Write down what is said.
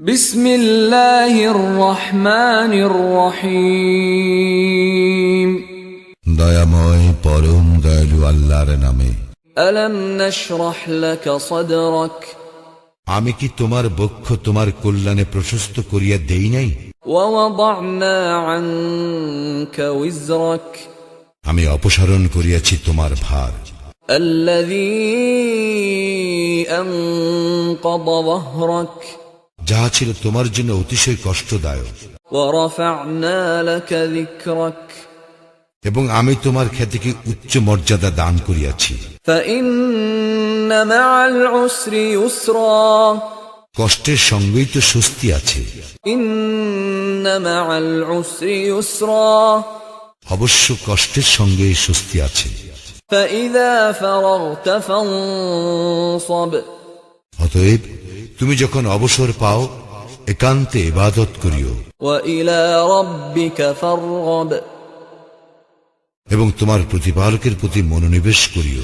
بسم الله الرحمن الرحيم দয়াময় পরম দয়ালু আল্লাহর নামে ألم نشرح لك صدرك আমি কি তোমার বক্ষ তোমার কল্যাণে প্রশস্ত করিয়া দেই নাই ووضعنا عنك وزرك আমি অপসারণ করিয়াছি তোমার ভার الذي أنقض ظهرك যাহা ছিল তোমার জন্য অতিশয় কষ্টদায়ক। এবং আমি তোমার খ্যাতিকে উচ্চ মর্যাদা দান করিয়াছি। কষ্টের সঙ্গেই তো স্বস্তি আছে। অবশ্য কষ্টের সঙ্গে স্বস্তি আছে। অতএব তুমি যখন অবসর পাও একান্তে ইবাদত করিও। এবং তোমার প্রতিপালকের প্রতি মনোনিবেশ করিও।